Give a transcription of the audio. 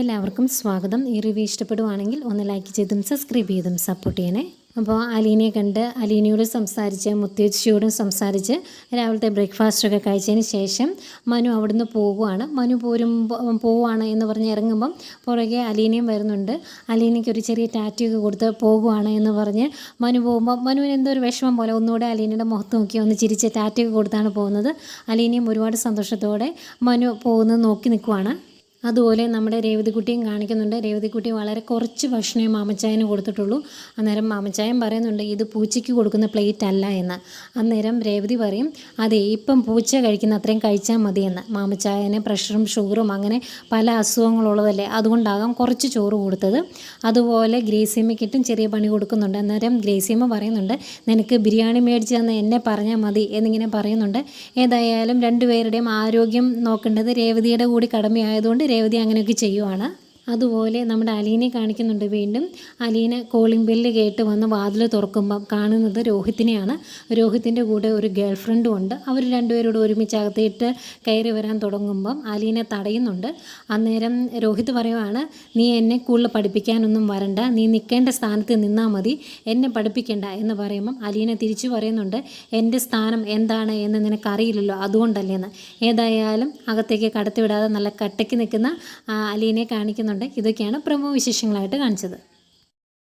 എല്ലാവർക്കും സ്വാഗതം. ഈ റിവ്യൂ ഇഷ്ടപ്പെടുവാണെങ്കിൽ ഒന്ന് ലൈക്ക് ചെയ്തും സബ്സ്ക്രൈബ് ചെയ്തും സപ്പോർട്ട് ചെയ്യണേ. അപ്പോൾ അലീനയെ കണ്ട് അലീനയോട് സംസാരിച്ച് മുത്തേച്ചിയോടും സംസാരിച്ച് രാവിലത്തെ ബ്രേക്ക്ഫാസ്റ്റൊക്കെ കഴിച്ചതിന് ശേഷം മനു അവിടുന്ന് പോവുകയാണ് മനു പോരുമ്പോൾ പോവുകയാണ് എന്ന് പറഞ്ഞ് ഇറങ്ങുമ്പം പുറകെ അലീനയും വരുന്നുണ്ട്. അലീനയ്ക്ക് ഒരു ചെറിയ ടാറ്റൊക്കെ കൊടുത്ത് പോകുവാണ് എന്ന് പറഞ്ഞ് മനു പോകുമ്പോൾ മനുവിന് എന്തോ ഒരു വിഷമം പോലെ ഒന്നുകൂടെ അലീനയുടെ മുഖത്ത് നോക്കി ഒന്ന് ചിരിച്ച് ടാറ്റൊക്കെ കൊടുത്താണ് പോകുന്നത്. അലീനയും ഒരുപാട് സന്തോഷത്തോടെ മനു പോകുന്നത് നോക്കി നിൽക്കുവാണ്. അതുപോലെ നമ്മുടെ രേവതിക്കുട്ടിയും കാണിക്കുന്നുണ്ട്. രേവതിക്കുട്ടി വളരെ കുറച്ച് ഭക്ഷണമേ മാമച്ചായന് കൊടുത്തിട്ടുള്ളൂ. അന്നേരം മാമച്ചായൻ പറയുന്നുണ്ട് ഇത് പൂച്ചയ്ക്ക് കൊടുക്കുന്ന പ്ലേറ്റ് അല്ല എന്ന്. അന്നേരം രേവതി പറയും അതെ ഇപ്പം പൂച്ച കഴിക്കുന്ന അത്രയും കഴിച്ചാൽ മതിയെന്ന് മാമച്ചായന് പ്രഷറും ഷുഗറും അങ്ങനെ പല അസുഖങ്ങളുള്ളതല്ലേ? അതുകൊണ്ടാകാം കുറച്ച് ചോറ് കൊടുത്തത്. അതുപോലെ ഗ്രേസിയമ്മയ്ക്കിട്ടും ചെറിയ പണി കൊടുക്കുന്നുണ്ട്. അന്നേരം ഗ്രേസിയമ്മ പറയുന്നുണ്ട് നിനക്ക് ബിരിയാണി മേടിച്ച് തന്ന എന്നെ പറഞ്ഞാൽ മതി എന്നിങ്ങനെ പറയുന്നുണ്ട്. ഏതായാലും രണ്ടുപേരുടെയും ആരോഗ്യം നോക്കേണ്ടത് രേവതിയുടെ കൂടി കടമയായതുകൊണ്ട് രേവതി അങ്ങനെയൊക്കെ ചെയ്യുവാണ്. അതുപോലെ നമ്മുടെ അലീനെ കാണിക്കുന്നുണ്ട് വീണ്ടും. അലീന കോളിംഗ് ബെല്ല് കേട്ട് വന്ന് വാതിൽ തുറക്കുമ്പം കാണുന്നത് രോഹിത്തിനെയാണ്. രോഹിത്തിന്റെ കൂടെ ഒരു ഗേൾ ഫ്രണ്ടും ഉണ്ട്. അവർ രണ്ടുപേരോട് ഒരുമിച്ച് അകത്തിയിട്ട് കയറി വരാൻ തുടങ്ങുമ്പം അലീനെ തടയുന്നുണ്ട്. അന്നേരം രോഹിത് പറയുവാണ് നീ എന്നെ കൂടുതൽ പഠിപ്പിക്കാനൊന്നും വരണ്ട. നീ നിൽക്കേണ്ട സ്ഥാനത്ത് നിന്നാൽ മതി. എന്നെ പഠിപ്പിക്കണ്ട. എന്ന് പറയുമ്പം അലീന തിരിച്ചു പറയുന്നുണ്ട് എന്റെ സ്ഥാനം എന്താണ് എന്ന് നിനക്കറിയില്ലല്ലോ. അതുകൊണ്ടല്ലേന്ന്. ഏതായാലും അകത്തേക്ക് കടത്തിവിടാതെ നല്ല കട്ടയ്ക്ക് നിൽക്കുന്ന അലീനെ കാണിക്കുന്നുണ്ട്. ഇതൊക്കെയാണ് പ്രമുഖ വിശേഷങ്ങളായിട്ട് കാണിച്ചത്.